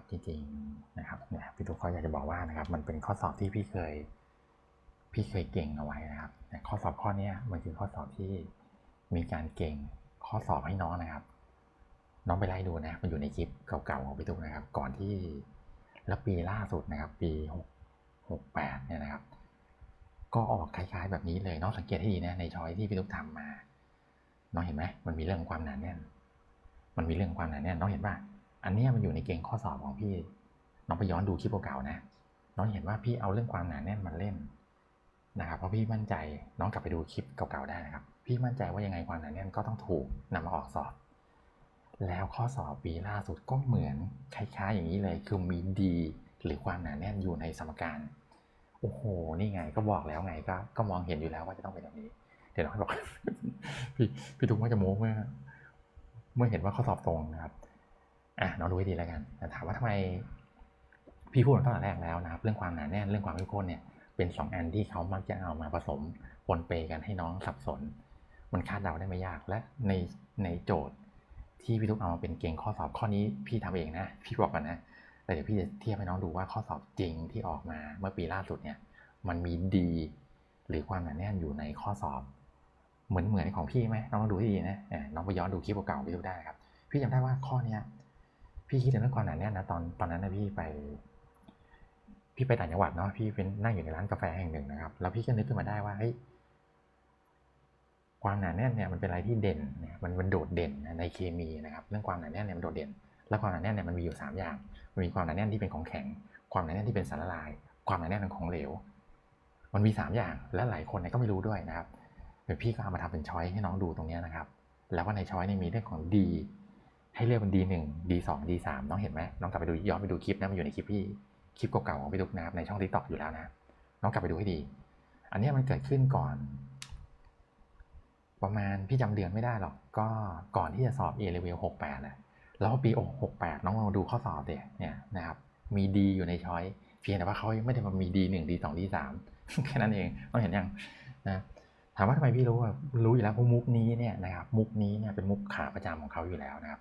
ครับจริงๆนะครับเนี่ยพี่ตุ๊กเขาอยากจะบอกว่านะครับ มันเป็นข้อสอบที่พี่เคย พี่เคยเก่งเอาไว้นะครับแต่ข้อสอบข้อนี้มันคือข้อสอบที่มีการเก่งข้อสอบให้น้องนะครับ น้องไปไล่ดูนะมันอยู่ในคลิปเก่าๆของพี่ตุ๊กนะครับ ก่อนที่แล้วปีล่าสุดนะครับ ปีหกหกแปดเนี่ยนะครับ ก็ออกคล้ายๆแบบนี้เลยน้องสังเกตให้ดีนะในช้อยที่พี่ตุ๊กทำมา น้องเห็นไหมมันมีเรื่องความหนาแน่น มันมีเรื่องความหนาแน่นน้องเห็นป่ะ อันนี้มันอยู่ในเกณฑ์ข้อสอบของพี่ น้องไปย้อนดูคลิปเก่าๆนะ น้องเห็นว่าพี่เอาเรื่องความหนาแน่นมาเล่นนะครับ เพราะพี่มั่นใจ น้องกลับไปดูคลิปเก่าๆได้นะครับ พี่มั่นใจว่ายังไงความหนาแน่นก็ต้องถูกนำมาออกสอบ แล้วข้อสอบปีล่าสุดก็เหมือนคล้ายๆอย่างนี้เลย คือมีดีหรือความหนาแน่นอยู่ในสมการ โอ้โห นี่ไงก็บอกแล้วไงก็ ก็มองเห็นอยู่แล้วว่าจะต้องเป็นแบบนี้ เดี๋ยวน้องบอก พี่พี่ทุกว่าจะโม้เมื่อ เมื่อเห็นว่าข้อสอบตรงนะครับ อะน้องดูให้ดีแล้วกันแต่ถามว่าทำไมพี่พูดตั้งแต่แรกแล้วนะครับ เรื่องความหนาแน่นเรื่องความเข้มข้นเนี่ยเป็นสองอันที่เขามักจะเอามาผสมปนเปกันให้น้องสับสน มันคาดเดาได้ไม่ยากและในในโจทย์ที่พี่ทุกเอามาเป็นเกณฑ์ข้อสอบข้อนี้พี่ทำเองนะ พี่บอกกันนะ แต่เดี๋ยวพี่จะเทียบให้น้องดูว่าข้อสอบจริงที่ออกมาเมื่อปีล่าสุดเนี่ย มันมีดี หรือความหนาแน่นอยู่ในข้อสอบ เหมือนเหมือนของพี่ไหมน้องลองดูให้ดีนะน้องไปย้อนดูคลิปเก่าพี่ดูได้ครับ พี่จำได้ว่าข้อเนี้ย พี่คิดถึงเรื่องความหนาแน่นนะตอนตอนนั้นนะพี่ไป พี่ไปต่างจังหวัดเนาะพี่เป็นนั่งอยู่ในร้านกาแฟแห่งหนึ่งนะครับ แล้วพี่ก็นึกขึ้นมาได้ว่าเฮ้ยความหนาแน่นเนี่ยมันเป็นอะไรที่เด่นเนี่ยมันมันโดดเด่นในเคมีนะครับ เรื่องความหนาแน่นเนี่ยมันโดดเด่น และความหนาแน่นเนี่ยมันมีอยู่สามอย่าง มันมีความหนาแน่นที่เป็นของแข็ง ความหนาแน่นที่เป็นสารละลาย ความหนาแน่นของเหลว มันมีสามอย่าง และหลายคนเนี่ยก็ไม่รู้ด้วยนะครับเดี๋ยวพี่ก็เอามาทำเป็นช้อยให้น้องดูตรงนี้นะครับ แล้วว่าในช้อยเนี่ยมีเรื่องของ D ให้เลือกเป็น D1 D2 D3 น้องเห็นไหมน้องกลับไปดูย้อนไปดูคลิปนะมันอยู่ในคลิปพี่คลิปเก่าๆของพี่ตุ๊กนะครับในช่อง TikTok อยู่แล้วนะน้องกลับไปดูให้ดี อันนี้มันเกิดขึ้นก่อน ประมาณพี่จำเดือนไม่ได้หรอก ก็ก่อนที่จะสอบ A level 68แหละแล้วพอปี68 น้องลองดูข้อสอบเด็เนี่ยนะครับมีดีอยู่ในช้อยเพียงแต่ว่าเขาไม่ได้มามีดีหนึ่งดีสองดีสามแค่นั้นเองต้องเห็นยังนะถามว่าทำไมพี่รู้อะรู้อยู่แล้วเพราะมุกนี้เนี่ยนะครับมุกนี้เนี่ยเป็นมุกขาประจำของเขาอยู่แล้วนะครับ